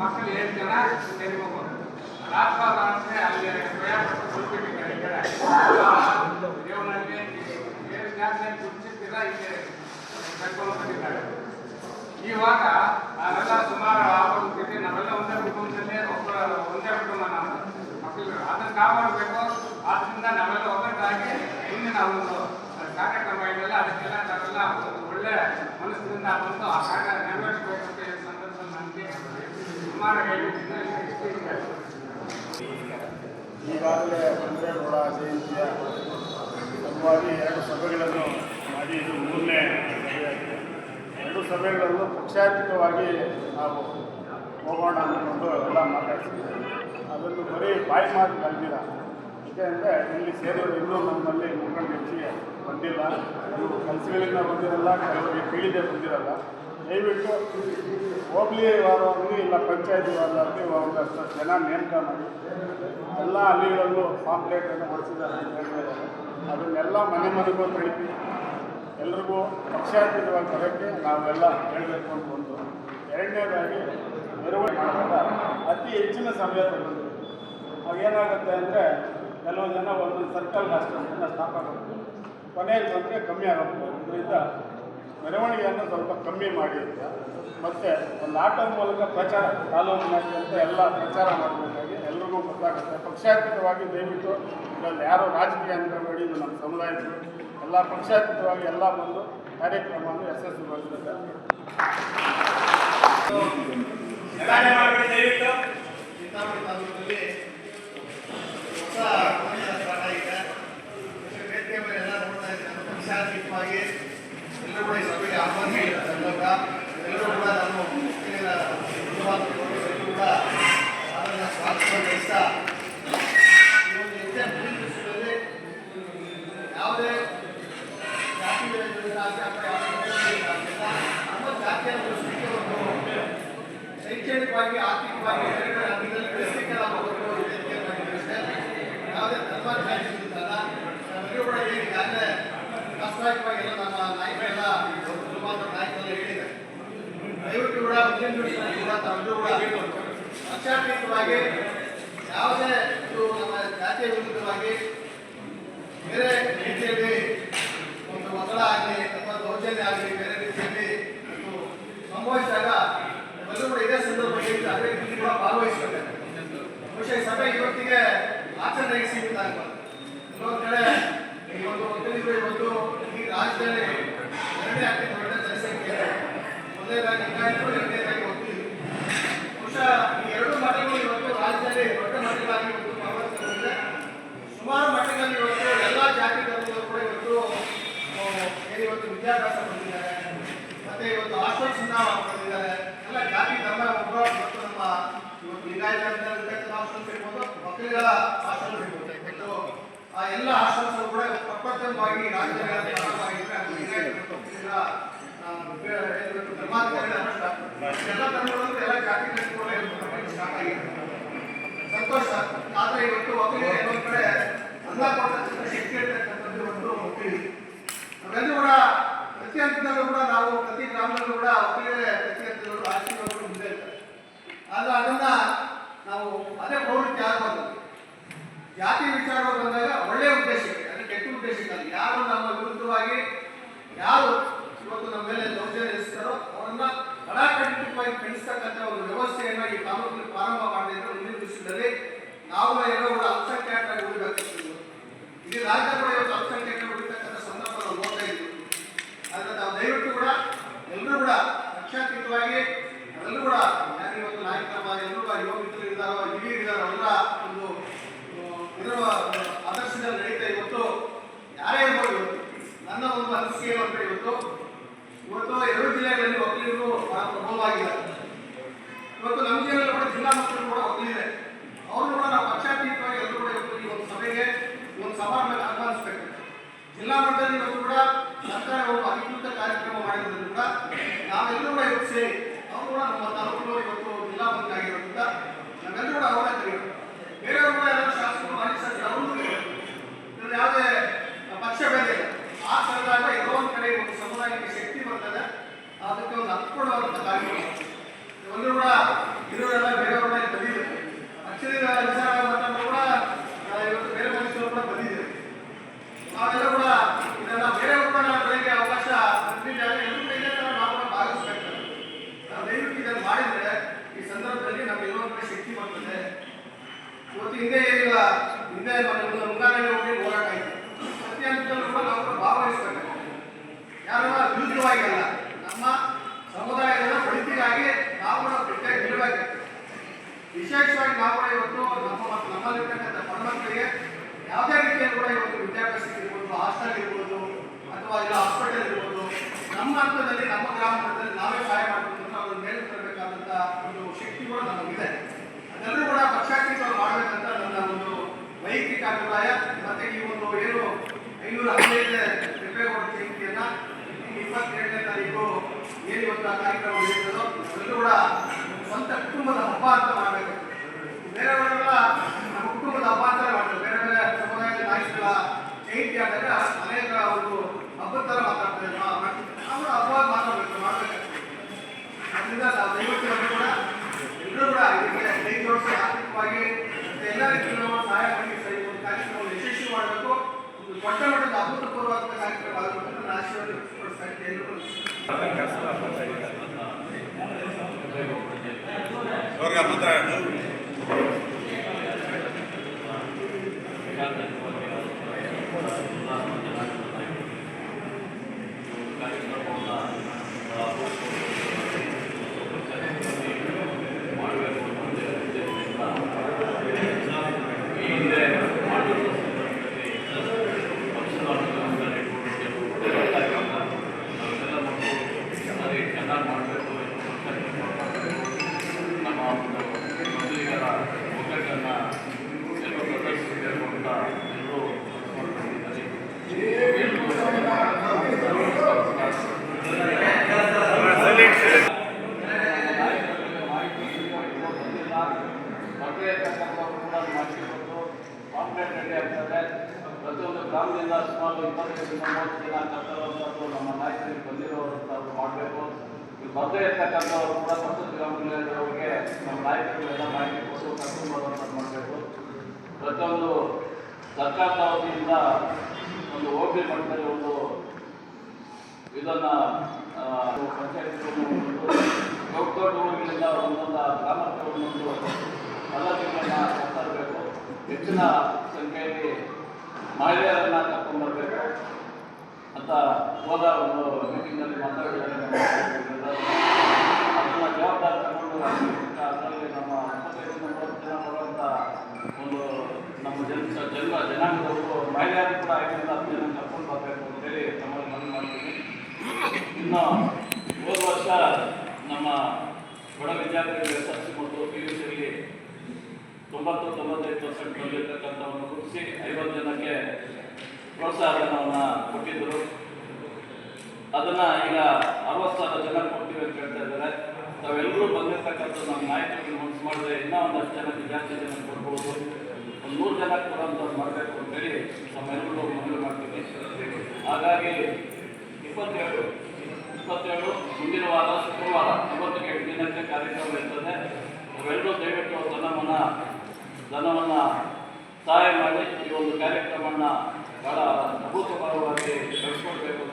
ಮಕ್ಕಳು ಏಳು ಜನ ಒನ್ ಅಂದರೆ ಅಲ್ಲಿ ಪ್ರಯಾಣಪಟ್ಟು ಕೊಲ್ಬಿಟ್ಟಿದ್ದಾರೆ ಈ ಬಂದಿದ್ದಾರೆ ಇವಾಗ ನಾವೆಲ್ಲ ಸುಮಾರು ಆಗೋಗ್ಬಿಟ್ಟು ನಾವೆಲ್ಲ ಒಂದೇ ಕುಟುಂಬದಲ್ಲಿ ಒಬ್ಬ ಒಂದೇ ಕುಟುಂಬ ನಮ್ಮ ಮಕ್ಕಳು ಅದನ್ನ ಕಾಪಾಡಬೇಕು. ಆದ್ರಿಂದ ನಾವೆಲ್ಲ ಒಬ್ಬರಾಗಿ ಹಿಂದಿನ ಒಂದು ಕಾರ್ಯಕ್ರಮ ಇದೆಲ್ಲ ಅದಕ್ಕೆಲ್ಲ ನಾವೆಲ್ಲ ಒಂದು ಒಳ್ಳೆ ಮನಸ್ಸಿನಿಂದ ಬಂದು ಆ ಕಾರ್ಯ ನೆರವೇರಿಸಬೇಕು ಅಂತ ಈ ಸಂದರ್ಭದಲ್ಲಿ ನನಗೆ ಸುಮಾರು ಹೇಳಿದ್ದೀನಿ ಇಷ್ಟು ಇದೆ. ಈಗಾಗಲೇ ಚಂದ್ರೇಗೌಡ ಜಯಂತಿಯ. ಸಲುವಾಗಿ ಎರಡು ಸಭೆಗಳನ್ನು ಮಾಡಿ ಇದು ಮೂರನೇ ಎರಡು ಸಭೆಗಳನ್ನು ಪಕ್ಷಾತೀತವಾಗಿ ನಾವು ಹೋಗೋಣ ಅಂದ್ಕೊಂಡು ಎಲ್ಲ ಮಾತಾಡ್ತಿದ್ದೀವಿ. ಅದನ್ನು ಬರೀ ಬಾಯಿ ಮಾತು ಕಲ್ತಿಲ್ಲ. ಏಕೆಂದರೆ ಇಲ್ಲಿ ಸೇರಿದ್ರು ಇನ್ನೂ ನಮ್ಮಲ್ಲಿ ಮುಖಂಡ ಹೆಚ್ಚಿಗೆ ಬಂದಿಲ್ಲ. ಕೆಲಸಗಳಿಂದ ಬಂದಿರಲ್ಲ, ಕೆಲವರಿಗೆ ಪೀಳಿಗೆ ಬಂದಿರಲ್ಲ. ದಯವಿಟ್ಟು ಹೋಬಳಿ ವಾರವಾಗಲಿ ಇಲ್ಲ ಪಂಚಾಯತಿ ವಾರವಾಗಿ ಒಂದಷ್ಟು ಜನ ನೇಮಕ ಮಾಡಿ, ಎಲ್ಲ ಹಳ್ಳಿಗಳಲ್ಲೂ ಪಾಂಪ್ಲೇಟನ್ನು ಹೊಡಿಸಿದ್ದಾರೆ ಅಂತ ಹೇಳಿದ್ದಾರೆ ಅದನ್ನೆಲ್ಲ ಮನೆ ಮನೆಗೂ ತಲುಪಿ ಎಲ್ರಿಗೂ ಪಕ್ಷಾತೀತವಾಗಿ ಬರೋಕ್ಕೆ ನಾವೆಲ್ಲ ಹೇಳಬೇಕು ಅಂತ ಒಂದು. ಎರಡನೇದಾಗಿ ಮೆರವಣಿಗೆ ಮಾಡುವಾಗ ಅತಿ ಹೆಚ್ಚಿನ ಸಮಯ ತಗೊಂಡು ಅವಾಗೇನಾಗುತ್ತೆ ಅಂದರೆ ಕೆಲವೊಂದು ಜನ ಒಂದೊಂದು ಸರ್ಕಲ್ ಅಷ್ಟೊಂದು ಜನ ಸ್ಟಾಪ್ ಆಗುತ್ತೆ. ಕೊನೆಗೆ ಬಂದರೆ ಕಮ್ಮಿ ಆಗುತ್ತೆ. ಇದರಿಂದ ಮೆರವಣಿಗೆಯನ್ನು ಸ್ವಲ್ಪ ಕಮ್ಮಿ ಮಾಡಿ ಅಂತ ಮತ್ತು ಒಂದು ಆಟದ ಮೂಲಕ ಪ್ರಚಾರ ಅಂತ ಎಲ್ಲ ಪ್ರಚಾರ ಮಾಡಬೇಕಾಗಿ ಎಲ್ರಿಗೂ ಗೊತ್ತಾಗುತ್ತೆ. ಪಕ್ಷಾತೀತವಾಗಿ ದಯವಿಟ್ಟು ಇದರಲ್ಲಿ ಯಾರೋ ರಾಜಕೀಯ ಅಂತ ಇದು ನಮ್ಮ ಸಮುದಾಯಗಳು ಎಲ್ಲ ಪಕ್ಷಾತೀತವಾಗಿ ಎಲ್ಲ ಬಂದು ಕಾರ್ಯಕ್ರಮವನ್ನು ಯಶಸ್ವಿಗೊಳಿಸಬೇಕು ಗಲಾಟೆ ಮಾಡಬೇಡಿ ದಯವಿಟ್ಟು ಚಿಂತಾಮಣಿ ತಾಲೂಕಿನಲ್ಲಿ ಹೊಸ ಮನೆಯ ಸ್ಟಾರ್ಟ್ ಆಗಿದೆ ವೇದಿಕೆ ಮೇಲೆ ಎಲ್ಲ ನೋಡ್ತಾ ಇದ್ದೀನಿ ನಾನು ಪಕ್ಷಾತೀತವಾಗಿ ಎಲ್ಲರೂ ಕೂಡ ಈ ಸಭೆಗೆ ಆಹ್ವಾನಿಸಿದ್ದಾರೆ ಎಲ್ಲರೂ ಕೂಡ ನಾನು ಮುಸ್ಲಿಮರ ಕುಟುಂಬದವರು ಎಲ್ಲರೂ ಕೂಡ ಅದನ್ನು ಸ್ವಾಗತ ಬಯಸ್ತಾ ಈ ಒಂದು ಹೆಜ್ಜೆ ಮುಂದಿನ ದಿವಸಗಳಲ್ಲಿ ಯಾವುದೇ ಜಾತಿ ವಿರೋಧಿ ರಾಜಕೀಯ ಅಥವಾ ಯಾವುದೇ ವಿರೋಧಿ ರಾಜಕೀಯ ನಮ್ಮ ಜಾತಿಯ ಉಳಿಸಲಿಕ್ಕೆ ಒಂದು ಶೈಕ್ಷಣಿಕವಾಗಿ ಆರ್ಥಿಕವಾಗಿ ಬೇರೆ ಬೇರೆ ಹಂತದಲ್ಲಿ ಬೆಳೆಸಲಿಕ್ಕೆ ನಾವು ಒಂದು ವೇದಿಕೆಯನ್ನು ಮಾಡಿದ್ದೇವೆ ಯಾವುದೇ ಧರ್ಮ ಜಾತಿ ಇರುತ್ತಲ್ಲ ನಾವೆಲ್ಲರೂ ಕೂಡ ಏನು ಈಗಾಗಲೇ ರಾಷ್ಟ್ರಾಯಕವಾಗಿ ಎಲ್ಲ ನಮ್ಮ ನಾಯಕರೆಲ್ಲ ಕುಟುಂಬದ ನಾಯಕರೆಲ್ಲ ಹೇಳಿದ್ದಾರೆ ದಯವಿಟ್ಟು ಕೂಡ ಮುಂದಿನ ಕೂಡ ಪಕ್ಷಾತೀತವಾಗಿ ಯಾವುದೇ ಇದು ನಮ್ಮ ಜಾತಿಯ ವಿರುದ್ಧವಾಗಿ ಬೇರೆ ರೀತಿಯಲ್ಲಿ ಒಂದು ಒತ್ತಡ ಆಗಲಿ ಅಥವಾ ದೌರ್ಜನ್ಯ ಆಗಲಿ, ಬೇರೆ ರೀತಿಯಲ್ಲಿ ಸಂಭವಿಸಿದಾಗ ಎಲ್ಲರೂ ಕೂಡ ಇದೇ ಸಂದರ್ಭದಲ್ಲಿ ಅದೇ ರೀತಿ ಕೂಡ ಭಾಗವಹಿಸಬೇಕು ಬಹುಶಃ ಸಭೆ ಇವತ್ತಿಗೆ ಆಚರಣೆಗೆ ಸೀಮಿತ ಆಗಬಾರ್ದು ಇನ್ನೊಂದು ಕಡೆ ಈ ಒಂದು ಒಕ್ಕಲಿಗರು ಇವತ್ತು ಈ ರಾಜ್ಯದಲ್ಲಿ ಎರಡನೇ ಅತಿ ದೊಡ್ಡ ಜನಸಂಖ್ಯೆ ಮೊದಲನೇದಾಗಿ ಲಿಂಗಾಯತರು ಎರಡನೇದಾಗಿ ಒಕ್ಕಲಿಗರು ಬಹುಶಃ ಈ ಎರಡು ಮಠಗಳು ಇವತ್ತು ರಾಜ್ಯದಲ್ಲಿ ದೊಡ್ಡ ಮಠಗಳಾಗಿ ಇವತ್ತು ಭಾಗವಹಿಸಿಕೊಂಡಿದೆ ಸುಮಾರು ಮಟ್ಟದಲ್ಲಿ ಇವತ್ತು ಎಲ್ಲ ಜಾತಿ ಧರ್ಮದವರು ಕೂಡ ಇವತ್ತು ಆ, ಏನು ಇವತ್ತು ವಿದ್ಯಾಭ್ಯಾಸ ಬಂದಿದ್ದಾರೆ ಮತ್ತೆ ಹಾಸ್ಟೆಲ್ಸ್ ಎಲ್ಲ ಜಾತಿ ಧರ್ಮ ನಮ್ಮ ಇವತ್ತು ನಮ್ಮ ಇವತ್ತು ಲಿಂಗಾಯತ ಹಾಸ್ಟೆಲ್ಸ್ ಇರ್ಬೋದು ಮಕ್ಕಳಿಗಳ ಹಾಸ್ಟೆಲ್ ಇರ್ಬೋದು ಮತ್ತು ಆ ಎಲ್ಲ ಹಾಸ್ಟೆಲ್ಸ್ ಕೂಡ ಪ್ರಾರಂಭವಾಗಿದ್ರೆ ಅದು ಲಿಂಗಾಯತ ಮತ್ತು ಒಕ್ಕಲಿಗರ, ಆ, ಬೇರೆ ಏನು ಇವತ್ತು ಧರ್ಮಾಧಿಕಾರಿಗಳ ಅನುಷ್ಠಾನ. ಎಲ್ಲ ಧರ್ಮಗಳು ಎಲ್ಲ ಜಾತಿಗಳು ಕೂಡ ಇವತ್ತು ಸ್ಟಾರ್ಟ್ ಆಗಿದೆ ಸಂತೋಷ ಆದ್ರೆ ಇವತ್ತು ಒಕ್ಕಲಿಗರು ಇನ್ನೊಂದು ಕಡೆ ಅನ್ನ ಕೊಡ್ತಕ್ಕಂಥ ಶಕ್ತಿ ಇರ್ತಕ್ಕಂಥದ್ದು ಇವತ್ತು ಒಕ್ಕಲಿಗರು ನಾವೆಲ್ಲರೂ ಕೂಡ ಪ್ರತಿ ಹಂತದಲ್ಲೂ ಕೂಡ ನಾವು ಪ್ರತಿ ಗ್ರಾಮದಲ್ಲೂ ಕೂಡ ಒಕ್ಕಲಿಗರೇ ಪ್ರತಿ ಹಂತದಲ್ಲೂ ರಾಜಕೀಯಗಳು ಮುಂದೆ ಇರ್ತಾರೆ ಆದ್ರೆ ಅದನ್ನ ನಾವು ಅದೇ ಪ್ರವೃತ್ತಿ ಆಗಬಾರ್ದು ಜಾತಿ ವಿಚಾರ ಬಂದಾಗ ಒಳ್ಳೆಯ ಉದ್ದೇಶಕ್ಕೆ ಅಂದ್ರೆ ಕೆಟ್ಟ ಉದ್ದೇಶಕ್ಕಲ್ಲ ಯಾರು ನಮ್ಮ ವಿರುದ್ಧವಾಗಿ ಯಾರು ಇವತ್ತು ನಮ್ಮ ಮೇಲೆ ದೌರ್ಜನ್ಯ ಎಸೆತಾರೋ ಅವರನ್ನ ಕಡಾಖಂಡಿತವಾಗಿ ಖಂಡಿಸ್ತಕ್ಕಂಥ ಒಂದು ವ್ಯವಸ್ಥೆಯನ್ನ ಈ ತಾಲೂಕಿನಲ್ಲಿ ಪ್ರಾರಂಭ ಮಾಡಿದ್ರೆ ಮುಂದಿನ ದಿವಸದಲ್ಲಿ ನಾವು ಎಲ್ಲರೂ ಕೂಡ ಅಲ್ಪಸಂಖ್ಯಾತರಾಗಿ ಉಳಿಬೇಕಾಗ್ತದೆ ಇಡೀ ರಾಜ್ಯ ಕೂಡ ಇವತ್ತು ಅಲ್ಪಸಂಖ್ಯಾತರು ಉಳಿತಕ್ಕಂಥ ಸಂದರ್ಭ ನಾವು ನೋಡ್ತಾ ಇದ್ದೀವಿ ಆದ್ರೆ ನಾವು ದಯವಿಟ್ಟು ಕೂಡ ಎಲ್ಲರೂ ಕೂಡ ಪಕ್ಷಾತೀತವಾಗಿ ಎಲ್ಲರೂ ಕೂಡ ಯಾರು ಇವತ್ತು ನಾಯಕರ ಎಲ್ಲರೂ ಕೂಡ ಯುವ ಮಿತ್ರರು ಇದ್ದಾರೋ ಹಿರಿಯರು ಇದ್ದಾರೋ ಎಲ್ಲ ಒಂದು ಆ, ಇರುವ ಆದರ್ಶದಲ್ಲಿ ನಡೀತಾ ಇವತ್ತು ಯಾರೇ ಇರ್ಬೋದು ಇವತ್ತು ನನ್ನ ಒಂದು ಅನಿಸಿಕೆ ಏನು ಅಂದ್ರೆ ಇವತ್ತು ಇವತ್ತು ಎರಡು ಜಿಲ್ಲೆಗಳಲ್ಲಿ ಒಕ್ಕಲಿಗರು ಬಹಳ ಇವತ್ತು ನಮ್ಮ ಜಿಲ್ಲೆಯಲ್ಲಿ ಕೂಡ ಜಿಲ್ಲಾ ಮಟ್ಟದಲ್ಲಿ ಕೂಡ ಒಕ್ಕಲಿಗರೆ ಅವರು ಕೂಡ ನಾವು ಪಕ್ಷಾತೀತವಾಗಿ ಎಲ್ಲರೂ ಕೂಡ ಈ ಒಂದು ಸಭೆಗೆ ಒಂದು ಸಮಾರಂಭಕ್ಕೆ ಆಹ್ವಾನಿಸಬೇಕು. ಜಿಲ್ಲಾ ಮಟ್ಟದಲ್ಲಿ ಇವತ್ತು ಕೂಡ ಸರ್ಕಾರ ಒಂದು ಅಧಿಕೃತ ಕಾರ್ಯಕ್ರಮ ಮಾಡಿರೋದ್ರಿಂದ ನಾವೆಲ್ಲರೂ ಕೂಡ ಇವತ್ತು ಸೇರಿ, ಅವರು ಕೂಡ ನಮ್ಮ ತಾಲೂಕು ಇವತ್ತು ಜಿಲ್ಲಾ ಮಂತ್ರಿ ಆಗಿರೋದ್ರಿಂದ ನಾವೆಲ್ಲರೂ ಕೂಡ ಅವರ ಕರೆಯೋದು ಬೇರೆಯವರು ಕೂಡ ಎಲ್ಲ ಶಾಸಕರು ಮಾಜಿ ಶಾಸಕರು ಅವರು ಇದ್ರಲ್ಲಿ ಯಾವುದೇ ಪಕ್ಷ ಬೇರೆ ಇಲ್ಲ ಆ ತರದಾಗ ಎಲ್ಲೋ ಒಂದು ಕಡೆ ಒಂದು ಸಮುದಾಯಕ್ಕೆ ಶಕ್ತಿ ಬರ್ತದೆ ಅದಕ್ಕೆ ಒಂದು ಹತ್ಕೊಳ್ಳುವಂಥ ಕಾರ್ಯಕ್ರಮ ಎಲ್ಲರೂ ಕೂಡ ಇರೋರೆಲ್ಲ ಬೇರೆಯವರೆಲ್ಲ ಇಲ್ಲಿ ಬಂದಿದ್ದಾರೆ ಅಕ್ಷರಿ ವಿಚಾರ ಮಾತಾಡಲು ಕೂಡ ಆ, ಇವತ್ತು ಬೇರೆ ಮನುಷ್ಯರು ಕೂಡ ಬಂದಿದ್ದಾರೆ ನಾವೆಲ್ಲ ಕೂಡ ಇದನ್ನ ಬೇರೆ ಕೂಡ ಬೆಳಗ್ಗೆ ಅವಕಾಶ ಬಂದಿದ್ದಾಗ ಎಲ್ಲರೂ ಕೂಡ ಇದೇ ಥರ ನಾವು ಕೂಡ ಭಾಗವಹಿಸ್ಬೇಕಾಗ್ತದೆ ನಾವು ದಯವಿಟ್ಟು ಇದನ್ನು ಮಾಡಿದ್ರೆ ಈ ಸಂದರ್ಭದಲ್ಲಿ ನಮ್ಗೆ ಎಲ್ಲೋ ಒಂದು ಕಡೆ ಶಕ್ತಿ ಬರ್ತದೆ ಇವತ್ತು ಹಿಂದೆ ಈಗ ಹಿಂದೆ ನಮ್ಮ ಮುಂಗಾರಲ್ಲಿ ಹೋಗಿ ಹೋರಾಟ ಆಯ್ತು ಪ್ರತಿ ಹಂತದಲ್ಲೂ ಕೂಡ ನಾವು ಕೂಡ ಭಾಗವಹಿಸ್ಬೇಕಾಗ್ತದೆ ಯಾರು ಅಲ್ಲ ನಮ್ಮ ಸಮುದಾಯದ ಒಳಿತಿಗಾಗಿ ನಾವು ಕೂಡ ನಿಲ್ಲಬೇಕಾಗ್ತದೆ ವಿಶೇಷವಾಗಿ ನಾವು ಕೂಡ ಇವತ್ತು ನಮ್ಮ ಮತ್ತು ನಮ್ಮಲ್ಲಿರ್ತಕ್ಕಂಥ ಹೆಣ್ಮಕ್ಳಿಗೆ ಯಾವುದೇ ರೀತಿಯಲ್ಲಿ ಕೂಡ ಇವತ್ತು ವಿದ್ಯಾಭ್ಯಾಸಕ್ಕೆ ಇರ್ಬೋದು, ಹಾಸ್ಟೆಲ್ ಇರ್ಬೋದು, ಅಥವಾ ಇಲ್ಲ ಹಾಸ್ಪಿಟಲ್ ಇರ್ಬೋದು, ನಮ್ಮ ಹಂತದಲ್ಲಿ, ನಮ್ಮ ಗ್ರಾಮ ಮಟ್ಟದಲ್ಲಿ ನಾವೇ ಸಹಾಯ ಮಾಡಬೇಕು ಅವ್ರನ್ನ ಮೇಲೆ ತರಬೇಕಾದಂಥ ಒಂದು ಶಕ್ತಿ ಕೂಡ ನಮಗಿದೆ. ಅದೆಲ್ಲರೂ ಕೂಡ ಪಕ್ಷಾತೀತವಾಗಿ ಮಾಡಬೇಕಂತ ನನ್ನ ಒಂದು ವೈಯಕ್ತಿಕ ಅಭಿಪ್ರಾಯ. ಮತ್ತೆ ಈ ಒಂದು ಏನು ಐನೂರ ಹದಿನೈದು ಏನು ಇವತ್ತು ಆ ಕಾರ್ಯಕ್ರಮ ನಡೆಯುತ್ತದೋ ಎಲ್ಲರೂ ಕೂಡ ಸ್ವಂತ ಕುಟುಂಬದ ಹಬ್ಬ ಅಂತ ಮಾಡಬೇಕು ಬೇರೆಯವರೆಲ್ಲ ನಮ್ಮ ಕುಟುಂಬದ ಹಬ್ಬ ಮಾಡಬೇಕು ಮಾಡ್ತಾರೆ. ಬೇರೆ ಬೇರೆ ಸಮುದಾಯದ ನಾಯಕರ ಜಯಂತಿ ಆದಾಗ ಅನೇಕ ಒಂದು ಹಬ್ಬದ ಥರ ಮಾತಾಡ್ತಾರೆ. ಅವರು ಹಬ್ಬವಾಗಿ ಮಾತಾಡಬೇಕು, ಮಾಡಬೇಕು. ಅದರಿಂದ ನಾವು ದಯವಿಟ್ಟು ಎಲ್ಲರೂ ಕೂಡ ಎಲ್ಲರೂ ಕೂಡ ಇದಕ್ಕೆ ಕೈ ಜೋಡಿಸಿ ಆರ್ಥಿಕವಾಗಿ ಮತ್ತೆ ಎಲ್ಲ ರೀತಿಯಲ್ಲೂ ಸಹಾಯ ಮಾಡಿ ಸರಿ ಒಂದು ಕಾರ್ಯಕ್ರಮವನ್ನು ಯಶಸ್ವಿ ಮಾಡಬೇಕು ಒಂದು ದೊಡ್ಡ ಮಟ್ಟದ ಅಭೂತಪೂರ್ವವಾದ ಕಾರ್ಯಕ್ರಮ ಆಗಬೇಕು ಅಂತ ನಾನು ಆಶೀರ್ವಾದ ವ್ಯಕ್ತಪಡಿಸ್ತಾ ಇದ್ದೀನಿ ಎಲ್ಲರಿಗೂ ಅವ್ರಿಗೆ ಮಾತ್ರ ನಮ್ಮ ಒಂದು ಮೊದಲಿಗರ ಒಗ್ಗಟ್ಟನ್ನು ಎಲ್ಲ ಪ್ರದರ್ಶಿಸಬೇಕು ಅಂತ ಎಲ್ಲರೂ ಮಾಡ್ಕೊಂಡಿದ್ದಾರೆ ಮದುವೆ ಇರ್ತಕ್ಕಂಥವ್ರು ಕೂಡ ಮಾಡಿಕೊಂಡು ಕಾಂಪ್ಲೇಂಟ್ ರೆಡಿ ಆಗ್ತದೆ ಪ್ರತಿಯೊಂದು ಗ್ರಾಮದಿಂದ ಸುಮಾರು ಇಪ್ಪತ್ತೈದರಿಂದ ಮೂವತ್ತು ಜನ ಕರ್ತವ್ಯವಂಥದ್ದು ನಮ್ಮ ನಾಯಕರಿಗೆ ಬಂದಿರೋವಂಥದ್ದು ಮಾಡಬೇಕು ಈ ಮದುವೆ ಇರ್ತಕ್ಕಂಥವ್ರು ಕೂಡ ಪ್ರತಿಯೊಂದು ಗ್ರಾಮಗಳವರಿಗೆ ನಮ್ಮ ನಾಯಕರುಗಳೆಲ್ಲ ಮಾಹಿತಿ ಕೊಟ್ಟು ಕಂಟ್ರೋಲ್ ಬರುವಂಥದ್ದು ಮಾಡಬೇಕು. ಪ್ರತಿಯೊಂದು ಸರ್ಕಾರದ ವತಿಯಿಂದ ಒಂದು ಓಪಿ ಮಟ್ಟದಲ್ಲಿ ಒಂದು ಇದನ್ನು ಪಂಚಾಯತ್ ದೊಡ್ಡ ದೊಡ್ಡ ಊರುಗಳಿಂದ ಒಂದೊಂದು ಗ್ರಾಮಕ್ಕೆ ಒಂದೊಂದು ಪಲ್ಲಕ್ಕಿಗಳನ್ನ ತರಬೇಕು. ಹೆಚ್ಚಿನ ಸಂಖ್ಯೆಯಲ್ಲಿ ಕರ್ಕೊಂಡು ಕರ್ಕೊಂಡ್ಬರ್ಬೇಕು. ಅಂತ ಹೋದ ಒಂದು ಮೀಟಿಂಗ್ನಲ್ಲಿ ಮಾತಾಡಿದ್ದಾರೆ. ಜವಾಬ್ದಾರಿ ತಗೊಂಡು ಅದರಲ್ಲಿ ನಮ್ಮ ಇಪ್ಪತ್ತೈದರಿಂದ ಮೂವತ್ತು ಜನ ಒಂದು ನಮ್ಮ ಜನ ಜನ, ಜನಾಂಗದವರು, ಮಹಿಳೆಯರು ಕೂಡ ಐದರಿಂದ ಜನ ಕರ್ಕೊಂಡು ಬರಬೇಕು ಅಂತೇಳಿ ತಮ್ಮಲ್ಲಿ ಮನವಿ ಮಾಡ್ತೀನಿ ಇನ್ನು ಹೋದ ವರ್ಷ ನಮ್ಮ ಬಡ ವಿದ್ಯಾರ್ಥಿಗಳಿಗೆ ಎಸ್ ಎಲ್ ಸಿ ಮತ್ತು ಪಿ ಯು ಸಿಯಲ್ಲಿ ತೊಂಬತ್ತು, ತೊಂಬತ್ತೈದು ಪರ್ಸೆಂಟ್ ಜನಕ್ಕೆ ಪ್ರೋತ್ಸಾಹ ಧನವನ್ನು ಕೊಟ್ಟಿದ್ದರು ಅದನ್ನ ಈಗ ಅರವತ್ತು ಸಾವಿರ ಜನ ಕೊಡ್ತೀವಿ ಅಂತ ಹೇಳ್ತಾ ಇದ್ದಾರೆ. ತಾವೆಲ್ಲರೂ ಬಂದಿರ್ತಕ್ಕಂಥ ನಮ್ಮ ನಾಯಕರಿಗೆ ಮನಸ್ಸು ಮಾಡಿದ್ರೆ ಇನ್ನೂ ಒಂದಷ್ಟು ಜನಕ್ಕೆ ಜಾಸ್ತಿ ಜನ ಕೊಡ್ಬೋದು. ಒಂದು ನೂರು ಜನಕ್ಕೆ ಕೊಡೋಂಥದ್ದು ಮಾಡಬೇಕು ಅಂತೇಳಿ ನಮ್ಮೆಲ್ಲರೂ ಮನವಿ ಮಾಡ್ತೀವಿ ಹಾಗಾಗಿ ಇಪ್ಪತ್ತೇಳು ಇಪ್ಪತ್ತೇಳು ಮುಂದಿನ ವಾರ, ಶುಕ್ರವಾರ ಇವತ್ತಿಗೆ ಎಂಟು ದಿನಕ್ಕೆ ಕಾರ್ಯಕ್ರಮ ಇರ್ತದೆ. ನಾವೆಲ್ಲರೂ ದಯವಿಟ್ಟು ಧನವನ್ನು ಧನವನ್ನು ಸಹಾಯ ಮಾಡಿ ಈ ಒಂದು ಕಾರ್ಯಕ್ರಮವನ್ನು ಬಹಳ ಅಭೂತಪೂರ್ವವಾಗಿ ನಡೆಸ್ಕೊಡ್ಬೇಕು